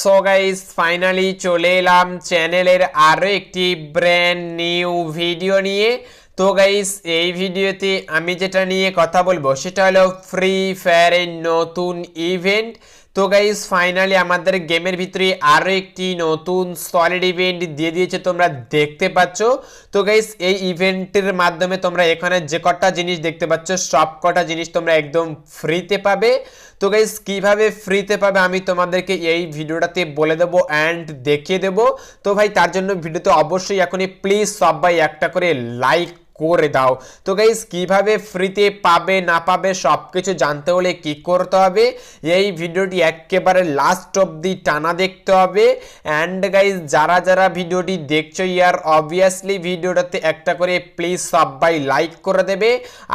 So guys finally চলে এলাম চ্যানেলের আরও একটি ব্র্যান্ড নিউ ভিডিও নিয়ে। তো গাইস এই ভিডিওতে আমি যেটা নিয়ে কথা বলব, সেটা হলো ফ্রি ফায়ারের নতুন ইভেন্ট তো গাইস ফাইনালি আমাদের গেমের ভিতরে আরও একটি নতুন সলিড ইভেন্ট দিয়ে দিয়েছে, তোমরা দেখতে পাচ্ছ। তো গাইস এই ইভেন্টের মাধ্যমে তোমরা এখানে যে কটা জিনিস দেখতে পাচ্ছ, সব কটা জিনিস তোমরা একদম ফ্রিতে পাবে। তো গাইস কীভাবে ফ্রিতে পাবে আমি তোমাদেরকে এই ভিডিওটাতে বলে দেবো অ্যান্ড দেখিয়ে দেবো। তো ভাই, তার জন্য ভিডিওতে অবশ্যই এখনই প্লিজ সবাই একটা করে লাইক করে দাও। তো গাইস কীভাবে ফ্রিতে পাবে, না পাবে সব কিছু জানতে হলে কি করতে হবে? এই ভিডিওটি একেবারে লাস্ট অবধি টানা দেখতে হবে। অ্যান্ড গাইস যারা যারা ভিডিওটি দেখছ ইয়ার অবভিয়াসলি ভিডিওটাতে একটা করে প্লিজ সবাই লাইক করে দেবে।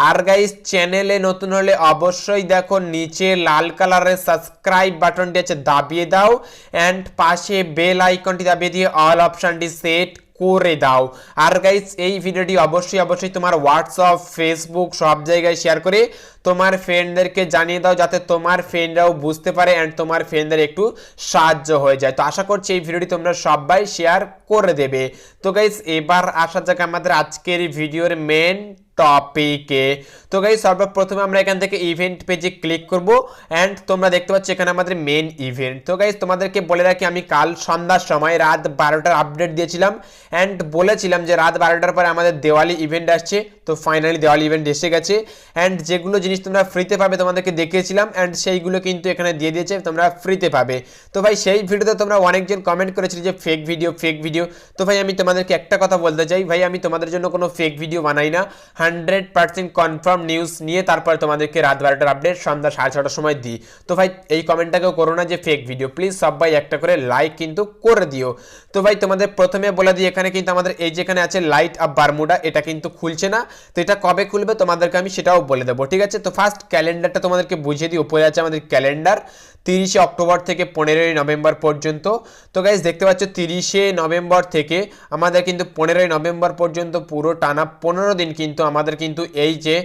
আর গাইস চ্যানেলে নতুন হলে অবশ্যই দেখো, নিচে লাল কালারের সাবস্ক্রাইব বাটনটি আছে, দাবিয়ে দাও। অ্যান্ড পাশে বেল আইকনটি দাবিয়ে দিয়ে অল অপশনটি সেট করে দাও। আর গাইজ এই ভিডিওটি অবশ্যই অবশ্যই তোমার হোয়াটসঅ্যাপ ফেসবুক সব জায়গায় শেয়ার করে তোমার ফ্রেন্ডদেরকে জানিয়ে দাও যাতে তোমার ফ্রেন্ডরাও বুঝতে পারে অ্যান্ড তোমার ফ্রেন্ডদের একটু সাহায্য হয়ে যায়। তো আশা করছি এই ভিডিওটি তোমরা সবাই শেয়ার করে দেবে। তো গাইজ এবার আসা যাক আমাদের আজকের ভিডিওর মেন টপিকে তো গাইস সর্বপ্রথমে আমরা এখান থেকে ইভেন্ট পেজে ক্লিক করব অ্যান্ড তোমরা দেখতে পাচ্ছ এখানে আমাদের মেন ইভেন্ট তো গাইস তোমাদেরকে বলে রাখি, আমি কাল সন্ধ্যার সময় রাত বারোটার আপডেট দিয়েছিলাম অ্যান্ড বলেছিলাম যে রাত বারোটার পরে আমাদের দেওয়ালি ইভেন্ট আসছে। তো ফাইনালি দেওয়ালি ইভেন্ট এসে গেছে অ্যান্ড যেগুলো জিনিস তোমরা ফ্রিতে পাবে তোমাদেরকে দেখিয়েছিলাম অ্যান্ড সেইগুলো কিন্তু এখানে দিয়ে দিয়েছে, তোমরা ফ্রিতে পাবে। তো ভাই, সেই ভিডিওতে তোমরা অনেকজন কমেন্ট করেছিলে যে ফেক ভিডিও ফেক ভিডিও তো ভাই, আমি তোমাদেরকে একটা কথা বলতে চাই। ভাই, আমি তোমাদের জন্য কোনো ফেক ভিডিও বানাই না। হান্ড্রেড পার্সেন্ট কনফার্ম নিউজ নিয়ে তারপর তোমাদেরকে রাত বারোটার আপডেট, সন্ধ্যা সাড়ে ছটার সময় দিই। তো ভাই, এই কমেন্টটাকেও করো না যে ফেক ভিডিও প্লিজ সবাই একটা করে লাইক কিন্তু করে দিও। তো ভাই, তোমাদের প্রথমে বলে দিই, এখানে কিন্তু আমাদের এই যেখানে আছে লাইট আপ বারমুডা এটা কিন্তু খুলছে না। তো এটা কবে খুলবে তোমাদেরকে আমি সেটাও বলে দেবো, ঠিক আছে? তো ফার্স্ট ক্যালেন্ডারটা তোমাদেরকে বুঝিয়ে দিই, উপরে আছে আমাদের ক্যালেন্ডার তিরিশে অক্টোবর থেকে পনেরোই নভেম্বর পর্যন্ত। তো গাইজ দেখতে পাচ্ছ, তিরিশে নভেম্বর থেকে আমাদের কিন্তু পনেরোই নভেম্বর পর্যন্ত পুরো টানা পনেরো দিন কিন্তু আমাদের কিন্তু এই যে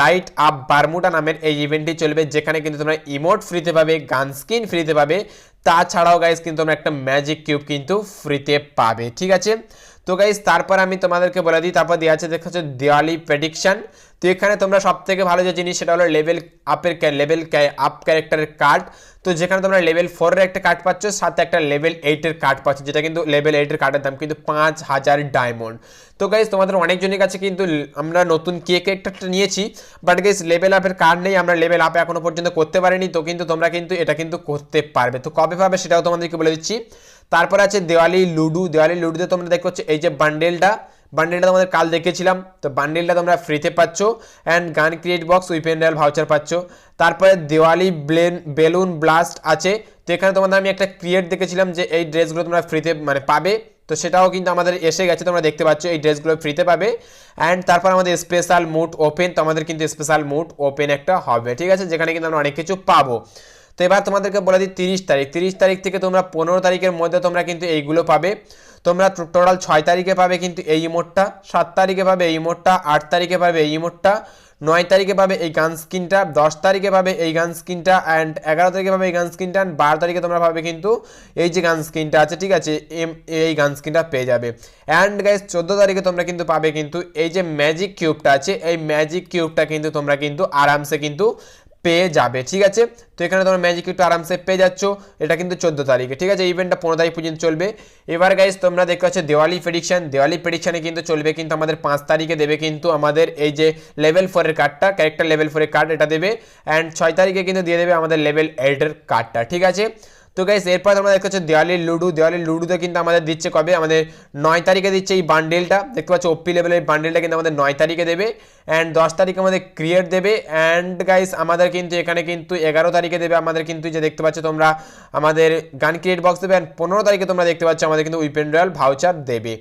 লাইট আপ বারমুডা নামের এই ইভেন্টটি চলবে, যেখানে কিন্তু তোমরা ইমোট ফ্রিতে পাবে, গান স্কিন ফ্রিতে পাবে। তাছাড়াও গাইজ কিন্তু তোমরা একটা ম্যাজিক কিউব কিন্তু ফ্রিতে পাবে, ঠিক আছে? তো গাইজ তারপর আমি তোমাদেরকে বলে দিই, তারপর দেওয়া আছে দেখা হচ্ছে দেওয়ালি প্রেডিকশন তো এখানে তোমরা সব থেকে ভালো যে জিনিস, সেটা হলো লেভেল আপের লেভেল আপ ক্যারেক্টারের কার্ড তো যেখানে তোমরা লেভেল ফোরের একটা কার্ড পাচ্ছ, সাথে একটা লেভেল এইটের কার্ড পাচ্ছ, যেটা কিন্তু লেভেল এইটের কার্ডের দাম কিন্তু পাঁচ হাজার ডায়মন্ড তো গাইজ তোমাদের অনেকজনের কাছে কিন্তু আমরা নতুন কে ক্যারেক্টারটা নিয়েছি বাট গাইজ লেভেল আপের কার্ড নেই, আমরা লেভেল আপে এখনও পর্যন্ত করতে পারিনি, তো কিন্তু তোমরা কিন্তু এটা কিন্তু করতে পারবে। তো কবে পাবে সেটাও তোমাদেরকে বলে দিচ্ছি। তারপর আছে দেওয়ালি লুডু। দেওয়ালি লুডুতে তোমরা দেখতে পাচ্ছ, এই যে বান্ডেলটা বান্ডেলটা তোমাদের কাল দেখেছিলাম তো বান্ডেলটা তোমরা ফ্রিতে পাচ্ছ and gun crate box weapon royale voucher পাচ্ছ। তারপরে দেওয়ালি ব্লেন বেলুন ব্লাস্ট আছে। তো এখানে তোমাদের আমি একটা ক্রিয়েট দেখেছিলাম যে এই ড্রেসগুলো তোমরা ফ্রিতে মানে পাবে। তো সেটাও কিন্তু আমাদের এসে গেছে, তোমরা দেখতে পাচ্ছ এই ড্রেসগুলো ফ্রিতে পাবে। অ্যান্ড তারপর আমাদের স্পেশাল মুড ওপেন তো আমাদের কিন্তু স্পেশাল মুড ওপেন একটা হবে। ঠিক আছে? যেখানে কিন্তু আমরা অনেক কিছু পাবো। তো এবার তোমাদেরকে বলে দিই তিরিশ তারিখ। তিরিশ তারিখ থেকে তোমরা পনেরো তারিখের মধ্যে তোমরা কিন্তু এইগুলো পাবে। তোমরা টোটাল ছয় তারিখে পাবে কিন্তু এই ইমোটটা, সাত তারিখে পাবে এই ইমোটটা, আট তারিখে পাবে এই ইমোটটা, নয় তারিখে পাবে এই গান স্কিনটা দশ তারিখে পাবে এই গান স্কিনটা অ্যান্ড এগারো তারিখে পাবে এই গান স্কিনটা অ্যান্ড বারো তারিখে তোমরা পাবে কিন্তু এই যে গান স্কিনটা আছে, ঠিক আছে, এম এই গান স্কিনটা পেয়ে যাবে। অ্যান্ড গাইজ চোদ্দ তারিখে তোমরা কিন্তু পাবে কিন্তু এই যে ম্যাজিক কিউবটা আছে, এই ম্যাজিক কিউবটা কিন্তু তোমরা কিন্তু আরামসে কিন্তু পেয়ে যাবে, ঠিক আছে? তো এখানে তোমরা ম্যাজিক একটু আরামসে পেয়ে যাচ্ছ। এটা কিন্তু চোদ্দ তারিখে, ঠিক আছে? ইভেন্টটা পনেরো তারিখ পর্যন্ত চলবে। এবার গাইজ তোমরা দেখতে পাচ্ছ দেওয়ালি প্রেডিকশন দেওয়ালি প্রেডিকশানে কিন্তু চলবে কিন্তু আমাদের পাঁচ তারিখে দেবে কিন্তু আমাদের এই যে লেভেল ফোরের কার্ডটা ক্যারেক্টার লেভেল ফোরের কার্ড এটা দেবে। অ্যান্ড ছয় তারিখে কিন্তু দিয়ে দেবে আমাদের লেভেল এইটের কার্ডটা ঠিক আছে? তো গাইস এরপর তোমরা দেখতে পাচ্ছ দেওয়ালির লুডু। দেওয়ালির লুডুতে কিন্তু আমাদের দিচ্ছে কবে? আমাদের নয় তারিখে দিচ্ছে এই বান্ডেলটা দেখতে পাচ্ছ ওপি লেভেলের বান্ডেলটা কিন্তু আমাদের নয় তারিখে দেবে। অ্যান্ড দশ তারিখে আমাদের ক্রিয়েট দেবে। অ্যান্ড গাইস আমাদের কিন্তু এখানে কিন্তু এগারো তারিখে দেবে। আমাদের কিন্তু যে দেখতে পাচ্ছ তোমরা, আমাদের গান ক্রিয়েট বক্স দেবে। অ্যান্ড পনেরো তারিখে তোমরা দেখতে পাচ্ছ আমাদের কিন্তু উইপেন রয়্যাল ভাউচার দেবে।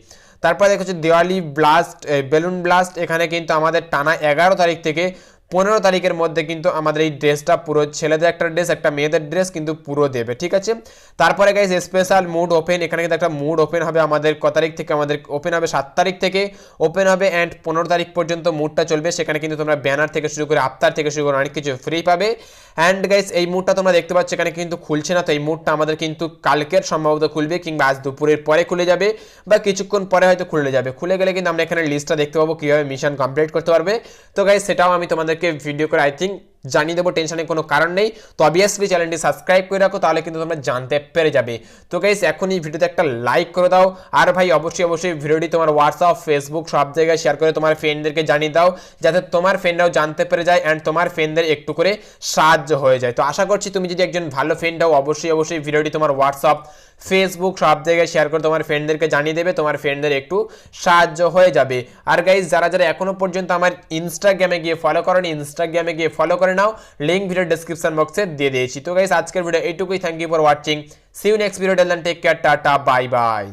তারপরে দেখো হচ্ছে দেওয়ালি ব্লাস্ট বেলুন ব্লাস্ট এখানে কিন্তু আমাদের টানা এগারো তারিখ থেকে পনেরো তারিখের মধ্যে কিন্তু আমাদের এই ড্রেসটা পুরো ছেলেদের একটা ড্রেস, একটা মেয়েদের ড্রেস কিন্তু পুরো দেবে, ঠিক আছে? তারপরে গাইজ স্পেশাল মুড ওপেন এখানে কিন্তু একটা মুড ওপেন হবে আমাদের ক তারিখ থেকে, আমাদের ওপেন হবে সাত তারিখ থেকে ওপেন হবে অ্যান্ড পনেরো তারিখ পর্যন্ত মুডটা চলবে, সেখানে কিন্তু তোমরা ব্যানার থেকে শুরু করে আফতার থেকে শুরু করে অনেক কিছু ফ্রি পাবে। অ্যান্ড গাইজ এই মুডটা তোমরা দেখতে পাচ্ছ, এখানে কিন্তু খুলছে না, তো এই মুডটা আমাদের কিন্তু কালকের সম্ভবত খুলবে কিংবা আজ দুপুরের পরে খুলে যাবে বা কিছুক্ষণ পরে হয়তো খুলে যাবে। খুলে গেলে কিন্তু আমরা এখানে লিস্টটা দেখতে পাবো কীভাবে মিশন কমপ্লিট করতে পারবে। তো গাইজ সেটাও আমি তোমাদেরকে ভিডিও করে আই থিঙ্ক জানিয়ে দেবো, টেনশনের কোনো কারণ নেই। তো অবভিয়াসলি চ্যানেলটি সাবস্ক্রাইব করে রাখো, তাহলে কিন্তু তোমরা জানতে পেরে যাবে। তো গাইস এখন এই ভিডিওতে একটা লাইক করে দাও। আর ভাই, অবশ্যই অবশ্যই ভিডিওটি তোমার হোয়াটসঅ্যাপ ফেসবুক সব জায়গায় শেয়ার করে তোমার ফ্রেন্ডদেরকে জানিয়ে দাও, যাতে তোমার ফ্রেন্ডরাও জানতে পেরে যায় অ্যান্ড তোমার ফ্রেন্ডদের একটু করে সাহায্য হয়ে যায়। তো আশা করছি তুমি যদি একজন ভালো ফ্রেন্ড হও, অবশ্যই অবশ্যই ভিডিওটি তোমার হোয়াটসঅ্যাপ ফেসবুক সব জায়গায় শেয়ার করে তোমার ফ্রেন্ডদেরকে জানিয়ে দেবে, তোমার ফ্রেন্ডদের একটু সাহায্য হয়ে যাবে। আর গাইজ যারা যারা এখনও পর্যন্ত আমার ইনস্টাগ্রামে গিয়ে ফলো করেন ইনস্টাগ্রামে গিয়ে ফলো করে নাও লিঙ্ক ভিডিও ডিসক্রিপশন বক্সে দিয়ে দিয়েছি। তো গাইস আজকের ভিডিও এইটুকুই। Thank you for watching see you next video take care tata bye bye